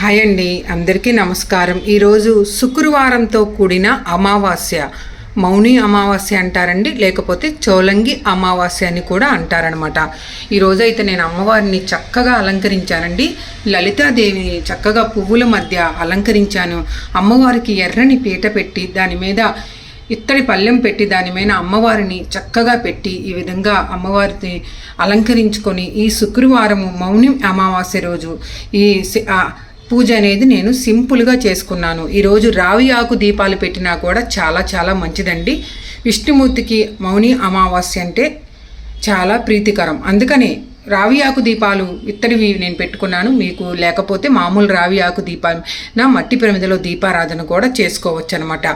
Hi అండి. అందరికీ నమస్కారం. ఈరోజు శుక్రవారంతో కూడిన అమావాస్య మౌని అమావాస్య అంటారండి. లేకపోతే చోలంగి అమావాస్య అని కూడా అంటారనమాట. ఈరోజు అయితే నేను అమ్మవారిని చక్కగా అలంకరించానండి. లలితాదేవిని చక్కగా పువ్వుల మధ్య అలంకరించాను. అమ్మవారికి ఎర్రని పీట పెట్టి దాని మీద ఇత్తడి పళ్ళెం పెట్టి దాని మీద అమ్మవారిని చక్కగా పెట్టి ఈ విధంగా అమ్మవారిని అలంకరించుకొని ఈ శుక్రవారము మౌని అమావాస్య రోజు ఈ పూజ అనేది నేను సింపుల్గా చేసుకున్నాను. ఈరోజు రావి ఆకు దీపాలు పెట్టినా కూడా చాలా చాలా మంచిదండి. విష్ణుమూర్తికి మౌని అమావాస్య అంటే చాలా ప్రీతికరం. అందుకనే రావి ఆకు దీపాలు ఇత్తడివి నేను పెట్టుకున్నాను. మీకు లేకపోతే మామూలు రావి ఆకు దీపాలు నా మట్టి ప్రమిదలో దీపారాధన కూడా చేసుకోవచ్చు అనమాట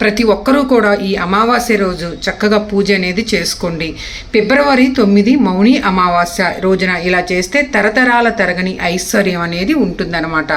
ప్రతి ఒక్కరూ కూడా ఈ అమావాస్య రోజు చక్కగా పూజ అనేది చేసుకోండి. ఫిబ్రవరి తొమ్మిది మౌని అమావాస్య రోజున ఇలా చేస్తే తరతరాల తరగని ఐశ్వర్యం అనేది ఉంటుందన్నమాట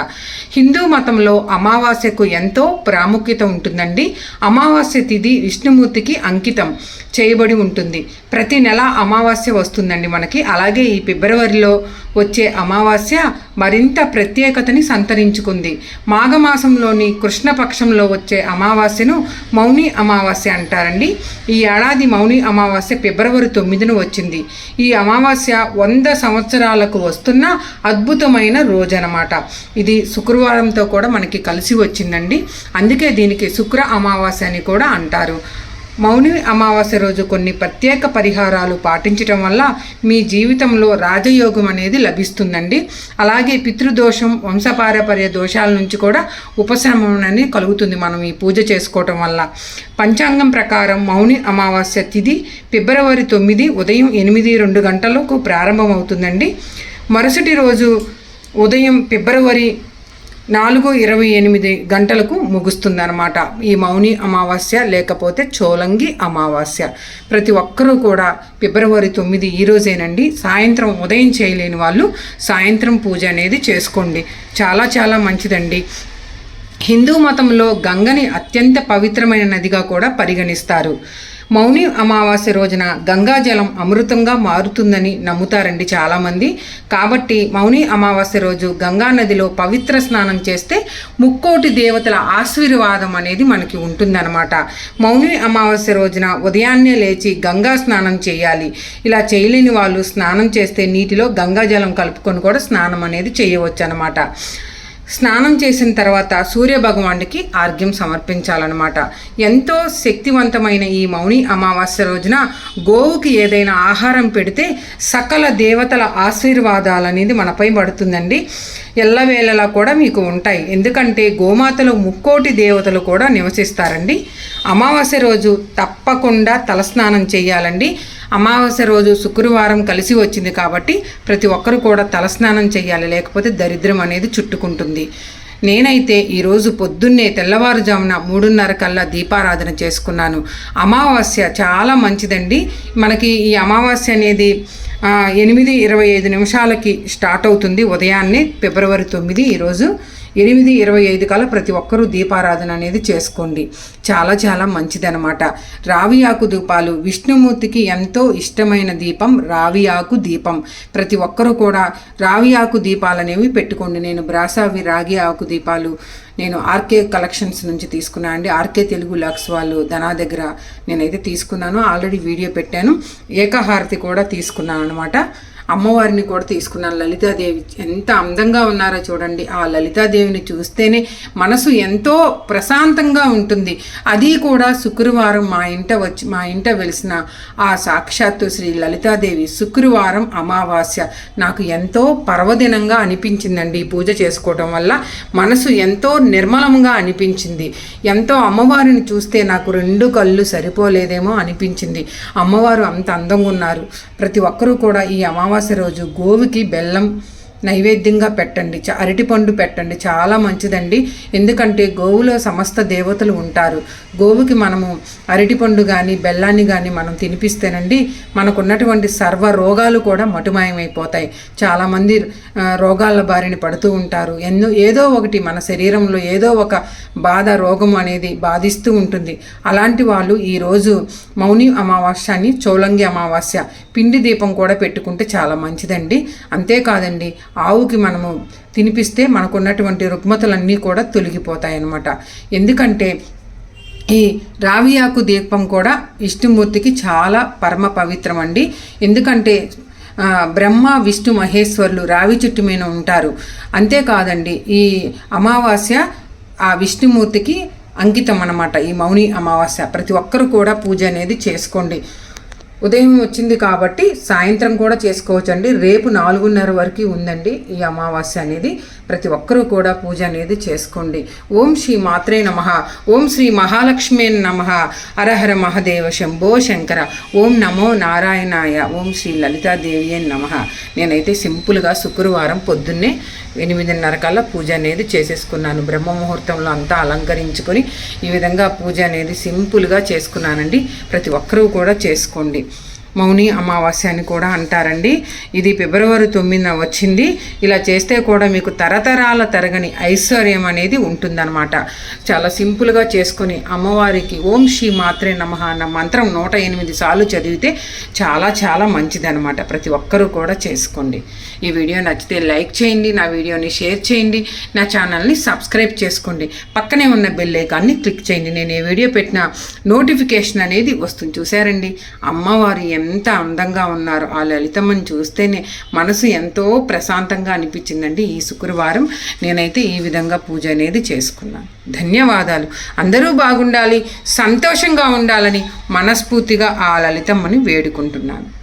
హిందూ మతంలో అమావాస్యకు ఎంతో ప్రాముఖ్యత ఉంటుందండి. అమావాస్య తిథి విష్ణుమూర్తికి అంకితం చేయబడి ఉంటుంది. ప్రతి నెల అమావాస్య వస్తుందండి మనకి. అలాగే ఈ ఫిబ్రవరిలో వచ్చే అమావాస్య మరింత ప్రత్యేకతని సంతరించుకుంది. మాఘమాసంలోని కృష్ణపక్షంలో వచ్చే అమావాస్యను మౌని అమావాస్య అంటారండి. ఈ ఏడాది మౌని అమావాస్య ఫిబ్రవరి తొమ్మిదిన వచ్చింది. ఈ అమావాస్య వంద సంవత్సరాలకు వస్తున్న అద్భుతమైన రోజు అనమాట ఇది శుక్రవారంతో కూడా మనకి కలిసి వచ్చిందండి. అందుకే దీనికి శుక్ర అమావాస్య అని కూడా అంటారు. మౌని అమావాస్య రోజు కొన్ని ప్రత్యేక పరిహారాలు పాటించటం వల్ల మీ జీవితంలో రాజయోగం అనేది లభిస్తుందండి. అలాగే పితృదోషం వంశపారపర్య దోషాల నుంచి కూడా ఉపశమనం అనేది కలుగుతుంది మనం ఈ పూజ చేసుకోవటం వల్ల. పంచాంగం ప్రకారం మౌని అమావాస్య తిథి ఫిబ్రవరి తొమ్మిది ఉదయం ఎనిమిది రెండు గంటలకు ప్రారంభమవుతుందండి. మరుసటి రోజు ఉదయం ఫిబ్రవరి నాలుగు ఇరవై ఎనిమిది గంటలకు ముగుస్తుందన్నమాట. ఈ మౌని అమావాస్య లేకపోతే చోలంగి అమావాస్య. ప్రతి ఒక్కరూ కూడా ఫిబ్రవరి తొమ్మిది ఈ రోజేనండి. సాయంత్రం ఉదయం చేయలేని వాళ్ళు సాయంత్రం పూజ అనేది చేసుకోండి. చాలా చాలా మంచిదండి. హిందూ మతంలో గంగని అత్యంత పవిత్రమైన నదిగా కూడా పరిగణిస్తారు. మౌని అమావాస్య రోజున గంగాజలం అమృతంగా మారుతుందని నమ్ముతారండి చాలామంది. కాబట్టి మౌని అమావాస్య రోజు గంగా నదిలో పవిత్ర స్నానం చేస్తే ముక్కోటి దేవతల ఆశీర్వాదం అనేది మనకి ఉంటుందన్నమాట. మౌని అమావాస్య రోజున ఉదయాన్నే లేచి గంగా స్నానం చేయాలి. ఇలా చేయలేని వాళ్ళు స్నానం చేస్తే నీటిలో గంగాజలం కలుపుకొని కూడా స్నానం అనేది చేయవచ్చు అనమాట స్నానం చేసిన తర్వాత సూర్యభగవానుడికి ఆర్ఘ్యం సమర్పించాలన్నమాట. ఎంతో శక్తివంతమైన ఈ మౌని అమావాస్య రోజున గోవుకి ఏదైనా ఆహారం పెడితే సకల దేవతల ఆశీర్వాదాలు అనేది మనపై పడుతుందండి. ఎల్లవేళలా కూడా మీకు ఉంటాయి. ఎందుకంటే గోమాతలో ముక్కోటి దేవతలు కూడా నివసిస్తారండి. అమావాస్య రోజు తప్పకుండా తలస్నానం చేయాలండి. అమావాస్య రోజు శుక్రవారం కలిసి వచ్చింది కాబట్టి ప్రతి ఒక్కరు కూడా తలస్నానం చేయాలి. లేకపోతే దరిద్రం అనేది చుట్టుకుంటుంది. నేనైతే ఈరోజు పొద్దున్నే తెల్లవారుజామున మూడున్నర కల్లా దీపారాధన చేసుకున్నాను. అమావాస్య చాలా మంచిదండి. మనకి ఈ అమావాస్య అనేది ఎనిమిది ఇరవై ఐదు నిమిషాలకి స్టార్ట్ అవుతుంది ఉదయాన్నే ఫిబ్రవరి తొమ్మిది ఈరోజు ఎనిమిది ఇరవై ఐదు కల ప్రతి ఒక్కరూ దీపారాధన అనేది చేసుకోండి. చాలా చాలా మంచిదనమాట. రావి ఆకు దీపాలు విష్ణుమూర్తికి ఎంతో ఇష్టమైన దీపం రావి ఆకు దీపం. ప్రతి ఒక్కరూ కూడా రావి ఆకు దీపాలు అనేవి పెట్టుకోండి. నేను బ్రాసావి రాగి ఆకు దీపాలు నేను ఆర్కే కలెక్షన్స్ నుంచి తీసుకున్నాను అండి. ఆర్కే తెలుగు లక్స్ వాళ్ళు ధనా దగ్గర నేనైతే తీసుకున్నాను. ఆల్రెడీ వీడియో పెట్టాను. ఏకహారతి కూడా తీసుకున్నాను అనమాట. అమ్మవారిని కూడా తీసుకున్నాను. లలితాదేవి ఎంత అందంగా ఉన్నారో చూడండి. ఆ లలితాదేవిని చూస్తేనే మనసు ఎంతో ప్రశాంతంగా ఉంటుంది. అది కూడా శుక్రవారం మా ఇంట వచ్చి మా ఇంట వెలిసిన ఆ సాక్షాత్తు శ్రీ లలితాదేవి శుక్రవారం అమావాస్య. నాకు ఎంతో పర్వదినంగా అనిపించిందండి పూజ చేసుకోవడం వల్ల. మనసు ఎంతో నిర్మలంగా అనిపించింది. ఎంతో అమ్మవారిని చూస్తే నాకు రెండు కళ్ళు సరిపోలేదేమో అనిపించింది. అమ్మవారు అంత అందంగా ఉన్నారు. ప్రతి ఒక్కరూ కూడా ఈ అమావాస్య రోజు గోవుకి బెల్లం నైవేద్యంగా పెట్టండి. చ- అరటిపండు పెట్టండి. చాలా మంచిదండి. ఎందుకంటే గోవులో సమస్త దేవతలు ఉంటారు. గోవుకి మనము అరటిపండు కానీ బెల్లాన్ని కానీ మనం తినిపిస్తేనండి మనకున్నటువంటి సర్వ రోగాలు కూడా మటుమాయమైపోతాయి. చాలామంది రోగాల బారిన పడుతూ ఉంటారు. ఎన్నో ఏదో ఒకటి మన శరీరంలో ఏదో ఒక బాధ రోగం అనేది బాధిస్తూ ఉంటుంది. అలాంటి వాళ్ళు ఈరోజు మౌని అమావాస్యని చౌలంగి అమావాస్య పిండి దీపం కూడా పెట్టుకుంటే చాలా మంచిదండి. అంతేకాదండి ఆవుకి మనము తినిపిస్తే మనకున్నటువంటి రుగ్మతలన్నీ కూడా తొలగిపోతాయి అన్నమాట ఎందుకంటే ఈ రావి ఆకు దీపం కూడా విష్ణుమూర్తికి చాలా పరమ పవిత్రం అండి ఎందుకంటే బ్రహ్మ విష్ణు మహేశ్వరులు రావి చెట్టు మీద ఉంటారు. అంతేకాదండి ఈ అమావాస్య ఆ విష్ణుమూర్తికి అంకితం అన్నమాట ఈ మౌని అమావాస్య. ప్రతి ఒక్కరు కూడా పూజ అనేది చేసుకోండి. ఉదయం వచ్చింది కాబట్టి సాయంత్రం కూడా చేసుకోవచ్చండి. రేపు నాలుగున్నర వరకు ఉందండి ఈ అమావాస్య అనేది. ప్రతి ఒక్కరూ కూడా పూజ అనేది చేసుకోండి. ఓం శ్రీ మాత్రే నమ. ఓం శ్రీ మహాలక్ష్మే నమ. హరహర మహదేవ శంభో శంకర. ఓం నమో నారాయణాయ. ఓం శ్రీ లలితాదేవి నమ. నేనైతే సింపుల్గా శుక్రవారం పొద్దున్నే ఎనిమిదిన్నర కల్లా పూజ అనేది చేసేసుకున్నాను. బ్రహ్మ ముహూర్తంలో అంతా అలంకరించుకొని ఈ విధంగా పూజ అనేది సింపుల్గా చేసుకున్నానండి. ప్రతి ఒక్కరూ కూడా చేసుకోండి. మౌని అమావాస్య అని కూడా అంటారండి. ఇది ఫిబ్రవరి తొమ్మిదిన వచ్చింది. ఇలా చేస్తే కూడా మీకు తరతరాల తరగని ఐశ్వర్యం అనేది ఉంటుందన్నమాట. చాలా సింపుల్గా చేసుకొని అమ్మవారికి ఓం శ్రీ మాత్రే నమ అన్న మంత్రం నూట ఎనిమిది సార్లు చదివితే చాలా చాలా మంచిదన్నమాట. ప్రతి ఒక్కరూ కూడా చేసుకోండి. ఈ వీడియో నచ్చితే లైక్ చేయండి నా వీడియోని షేర్ చేయండి నా ఛానల్ని సబ్స్క్రైబ్ చేసుకోండి. పక్కనే ఉన్న బెల్ ఐకాన్ని క్లిక్ చేయండి. నేను ఏ వీడియో పెట్టిన నోటిఫికేషన్ అనేది వస్తుంది. చూసారండి అమ్మవారి ఎంత అందంగా ఉన్నారు ఆ లలితమ్మని చూస్తేనే మనసు ఎంతో ప్రశాంతంగా అనిపించిందండి ఈ శుక్రవారం. నేనైతే ఈ విధంగా పూజ అనేది చేసుకున్నాను. ధన్యవాదాలు. అందరూ బాగుండాలి సంతోషంగా ఉండాలని మనస్ఫూర్తిగా ఆ లలితమ్మని వేడుకుంటున్నాను.